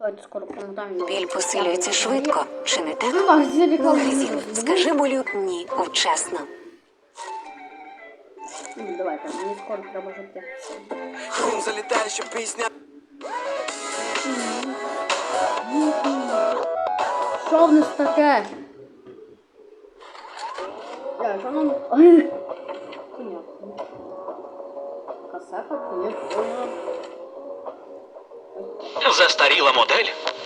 Давайте скоро помотаємо. Біль посилюється швидко, чи не так? Ну. Лизін, скажи болю ні, вчасно. Ну, Давайте, мені скоро треба життя. Шум залітає, що пісня. Що в нас таке? Я, що нам... Понятно. Касета, понятно. Застаріла модель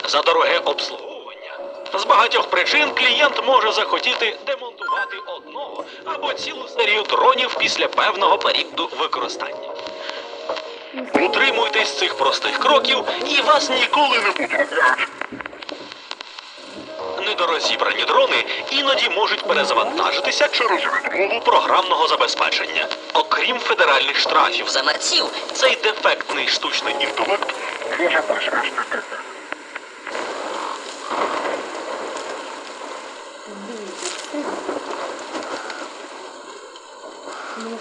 за дороге обслуговування. З багатьох причин клієнт може захотіти демонтувати одного або цілу серію дронів після певного періоду використання. Утримуйтесь цих простих кроків і вас ніколи не буде. Недорозібрані дрони іноді можуть перезавантажитися через відмову програмного забезпечення. Окрім федеральних штрафів за мерців, цей дефектний штучний інтелект може призвести Ну.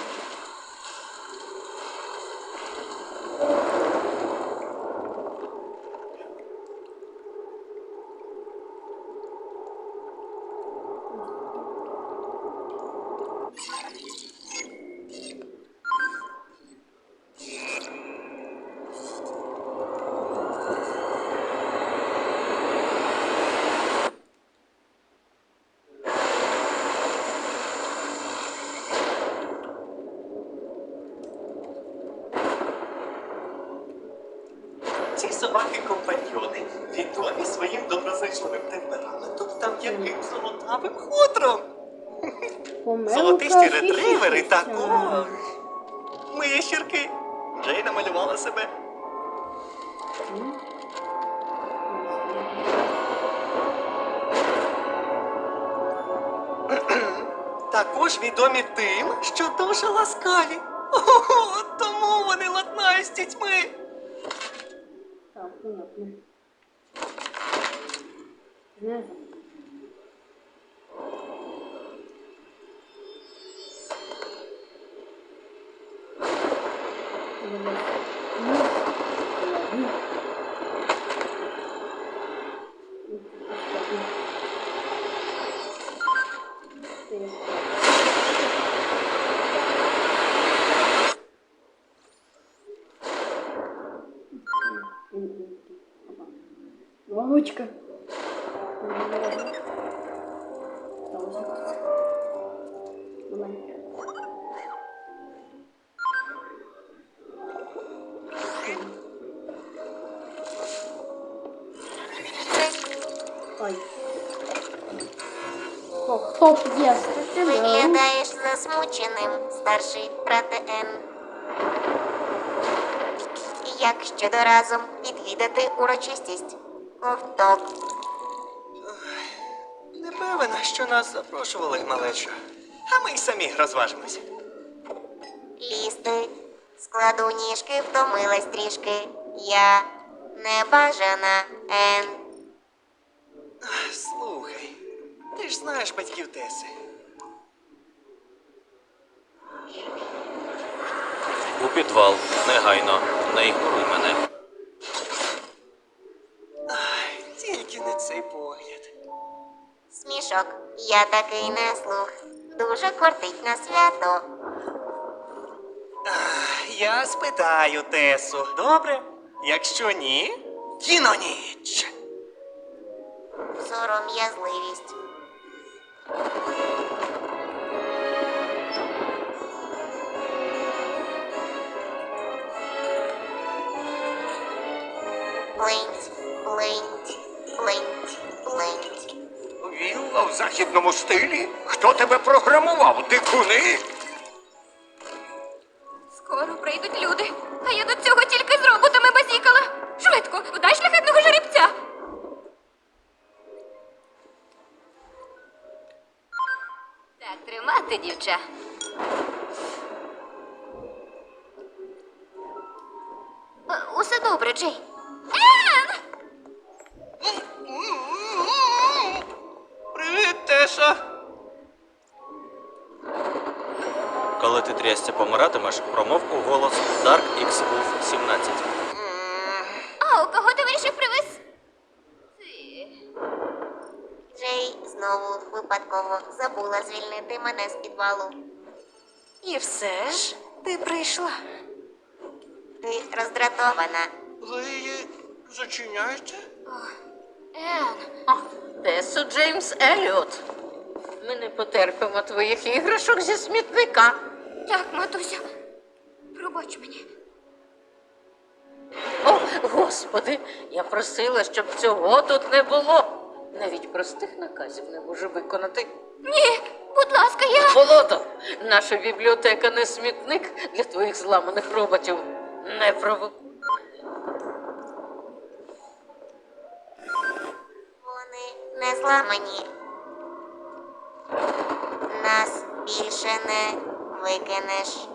Ці собаки-компаньйони відомі своїм доброзичливим темпераментом та м'яким золотавим хутром. Золотисті ретривери також. Ми ящірки. Джей намалювала себе. Також відомі тим, що дуже ласкаві. Ого, тому вони ладнають з дітьми. Так, понятно. Не знаю. Старший брате Н. Як щодо разом відвідати урочистість? Ковток. Не певен, що нас запрошували, малечо. А ми й самі розважимося. Лізти. Складу ніжки, втомилась трішки. Я небажана Н. Слухай, ти ж знаєш батьків Теси. У підвал, негайно, не ігноруй мене. Ай, тільки не цей погляд. Смішок. Я такий не слух. Дуже кортить на свято. Ах, Я спитаю Тесу. Добре? Якщо ні, кіноніч. Сором'язливість. Блинть, блинть. Вілла в західному стилі? Хто тебе програмував, дикуни? Скоро прийдуть люди, а я до цього тільки з роботами базікала. Швидко, вдай шляхетного жеребця. Так тримати, дівча. Е, Усе добре, Джей. щастя помиратимеш, промовку голос Dark X Wolf 17. Оу, кого ти вирішив привез? Джей знову випадково забула звільнити мене з підвалу. І все ж ти прийшла. Ти роздратована. Ви її зачиняєте? Ен, Тесу Джеймс Еліот. Ми не потерпимо твоїх іграшок зі смітника так, матуся. Пробач мені. О, господи, я просила, щоб цього тут не було. Навіть простих наказів не можу виконати. Ні, будь ласка, я. Болото, наша бібліотека не смітник для твоїх зламаних роботів. Не провокуй. Вони не зламані. Нас більше не викинеш.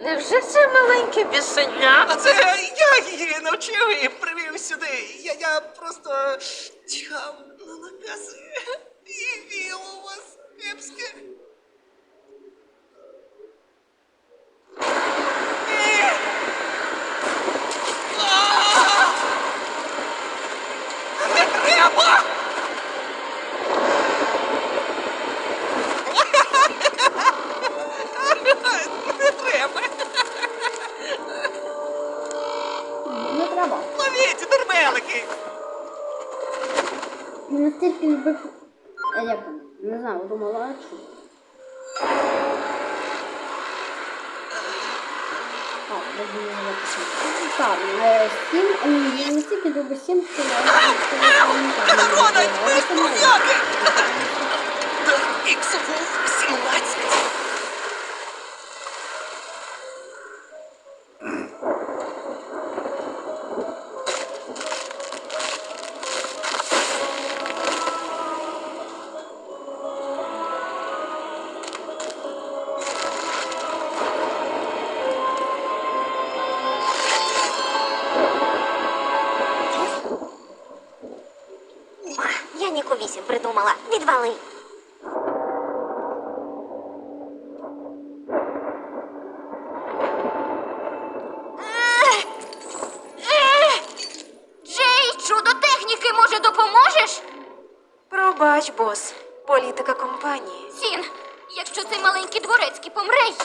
Невже це маленьке бісеня? А це я її навчив і привів сюди. Я, я просто тягав на накази. І віло у вас кепське. Ні! А! Не треба! Не треба! Не треба. Ловіть, дурмелики! Не настільки. А як? Не знаю, думала, а чому. А, даже не. Так, е, сім, я не настільки люблю сім, що я... Рональд, ви скуяки! 17.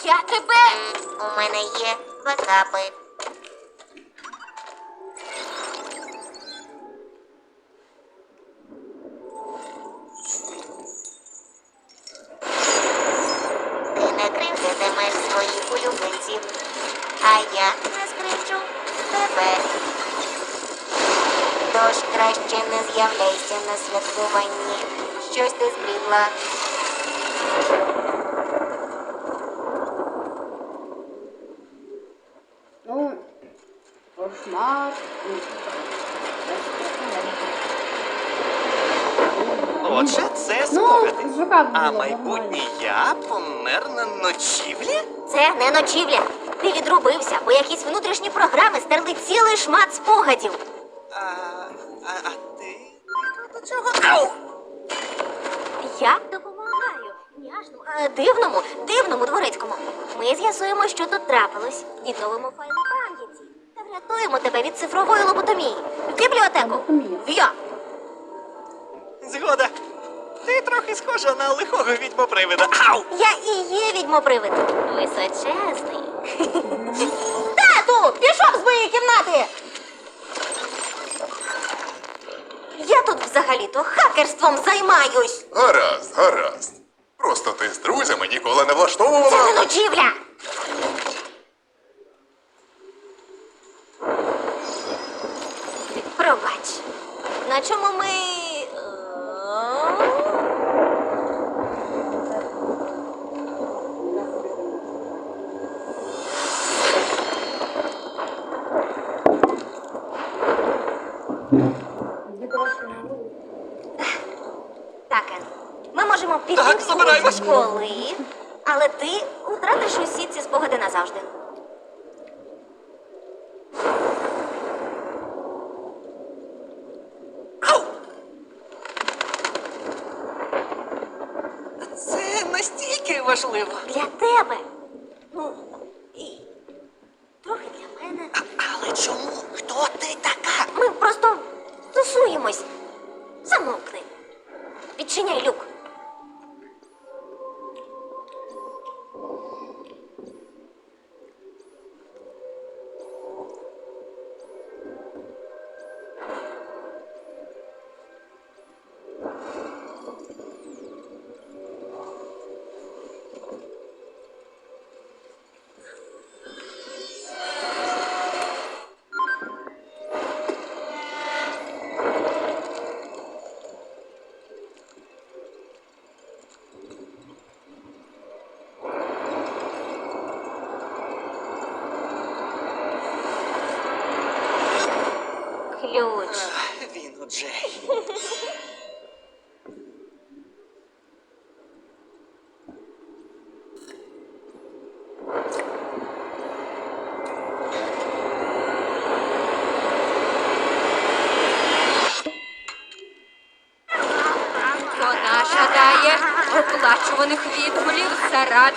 Я тебе. У мене є бекапи. Ти не кривдитимеш своїх улюбленців, а я не скривчу тебе. Тож краще не з'являйся на святкуванні. Щось ти збрідла. Ну, кошмар. Ну, Отже, це Ну, спогади. А було майбутній я помер на ночівлі? Це не ночівля. Ти відрубився, бо якісь внутрішні програми стерли цілий шмат спогадів. А, а, а ти до цього? Ау! Я допомагаю няшному, е, дивному, дивному дворецькому. Ми з'ясуємо, що тут трапилось, відновимо файли пам'яті та врятуємо тебе від цифрової лоботомії. В бібліотеку. Лоботомія. В я. Згода. Ти трохи схожа на лихого відьмопривида. Ау! Я і є відьмопривид. Височезний. Тату! Пішов з моєї кімнати! Я тут взагалі-то хакерством займаюсь. Гаразд, гаразд. Просто ти з друзями ніколи не Це не влаштовувала. ночівля. Пробач. На чому ми. е, Так, Ен, ми можемо піти Так, забираємось. школи, але ти втратиш усі ці спогади назавжди.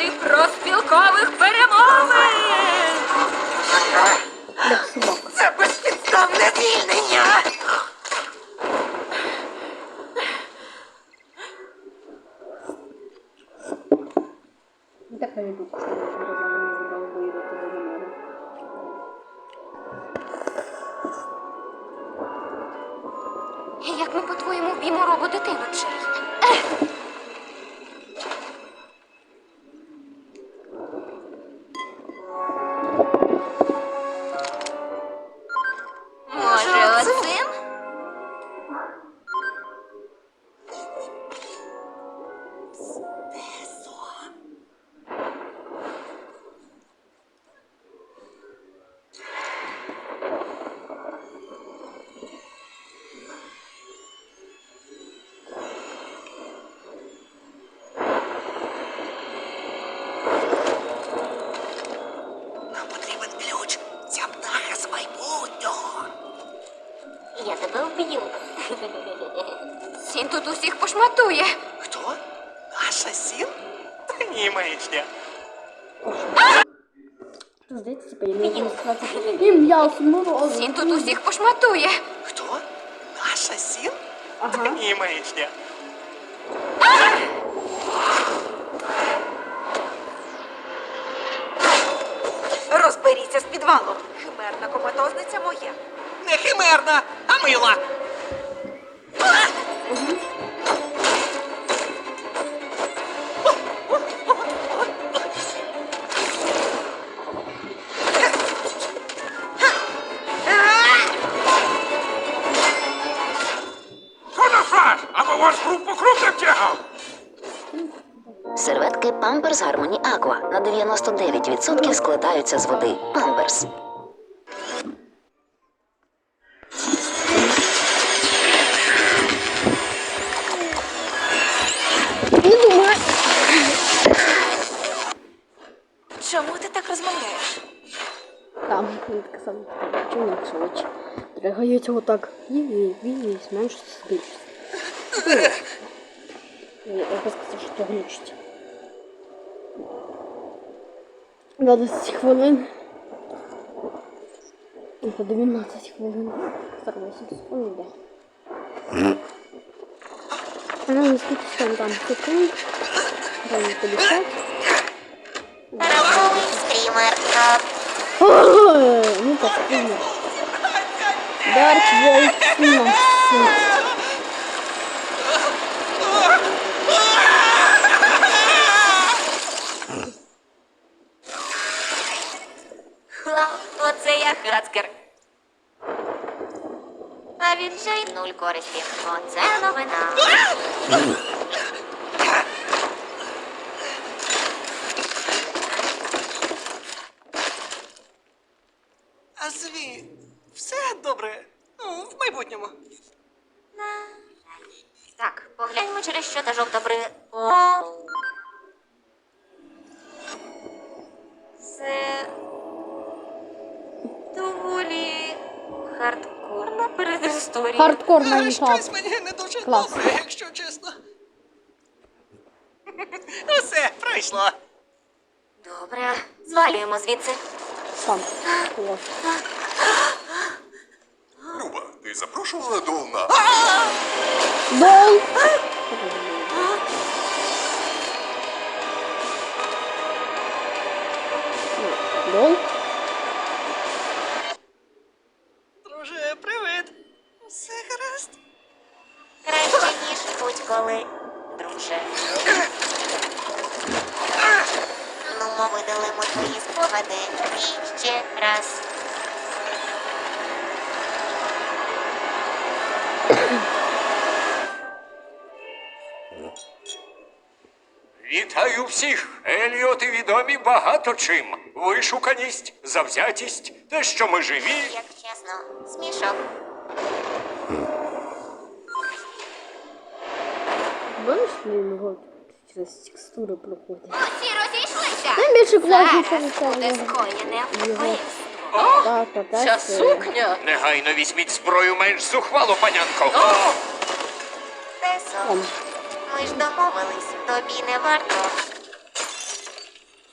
Заради проспілкових перемовин. Це безпідставне звільнення! Так не мене. Як ми, по-твоєму, вб'ємо робу дитину, Джей? Ім'я основного. Сін тут усіх пошматує. Хто? Наша сін? Ага. ні, маячня. Розберіться з підвалом. Химерна коматозниця моя. Не химерна, а мила. Або Pampers Harmony Aqua на 99% складаються з води. Pampers. Чому ти так розмовляєш? Там, він так само, чому не очі. Дригається отак. І він зменшиться, збільшиться. Я би сказав, що це Надо сих хвилин. І по 19 хвилин. Старвайся, он йде. А нам скільки там там секунд. Дай 50. Рамовий стрімер. Ну так, стрімер. Дарк Волк 17. Користі. Оце новина. А зві, все добре. Ну, в майбутньому. Так, погляньмо, через що та жовта при... О! Це доволі хардкорна передісторія. Хардкор Е, Майнкрафт. Щось мені не дуже Клас. добре, якщо чесно. Усе, пройшло. Добре, звалюємо звідси. Сам. Клас. Люба, ти запрошувала Дол на... Дол! Дол? Друже. Ну, ми видалимо твої спогади і ще раз. Вітаю всіх! Еліоти відомі багато чим. Вишуканість, завзятість, те, що ми живі. Як чесно, смішок. Бачиш, він його через текстури проходить. Усі розійшлися. Найбільше класно Зараз буде скоєне вбивство. Так, так, Ця так. сукня. Негайно візьміть зброю менш зухвалу, панянко. Тесо, Там ми ж домовились, тобі не варто,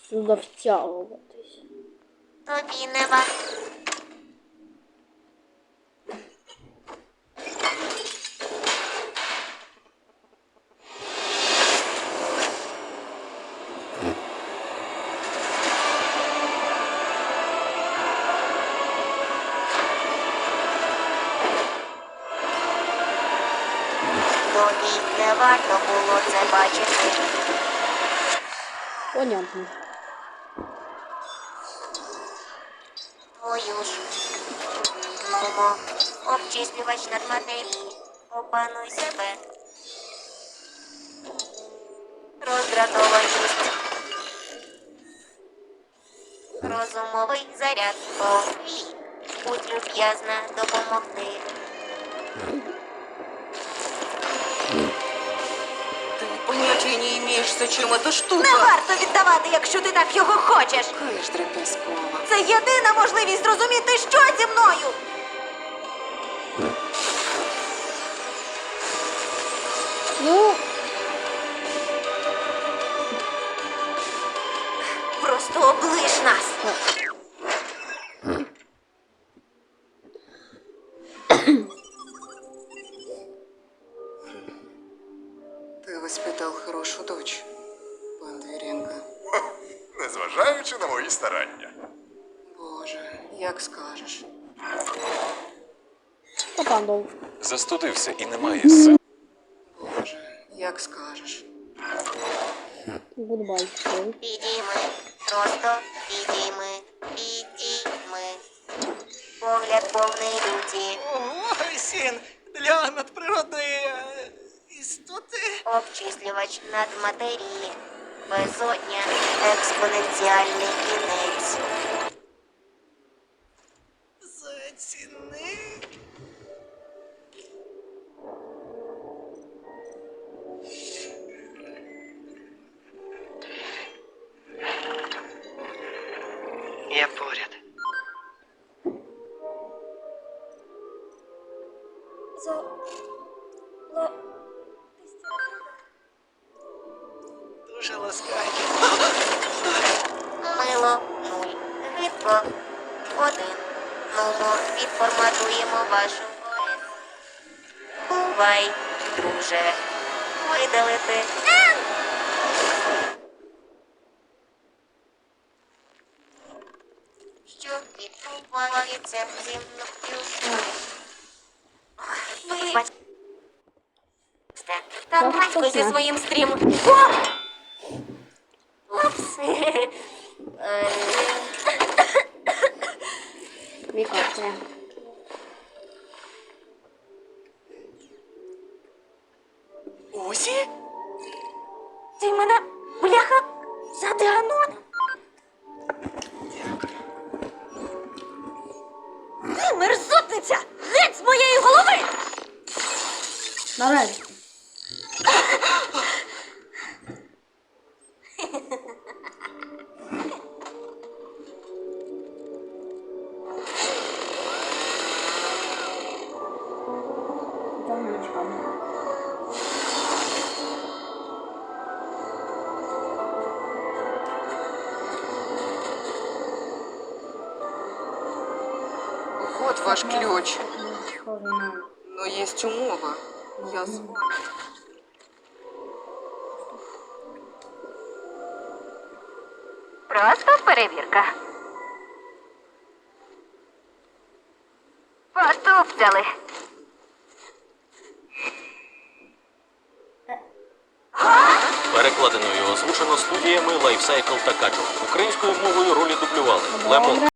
сюди втягуватись. тобі не варто. Понятно. Твою ж. Мамо, обчислювач над матерії. Опануй себе. Роздратованість. Розумовий заряд. Повій. Будь люб'язна допомогти. Ти поняття не імієш, зачем штука. Не варто віддавати, якщо ти так його хочеш. Киш дрепескова. Це єдина можливість зрозуміти, що зі мною. Ой. Підійми, просто підійми, мы, Погляд повний люті, Ой, син, для надприродної е, істоти. обчислювач над матерії, безодня, експоненціальний кінець. Дуже ласкаві. Мило нуль, гидко один. Нумо відформатуємо вашу ОС. Бувай, друже. Видалити. Що відбувається зі мною? Батько зі своїм стрімом. Упс. Е, ваш ключ. Но есть умова. Я з вами. Просто перевірка. Потупцяли. Перекладено і озвучено студіями Lifecycle та Качур. Українською мовою ролі дублювали Лемон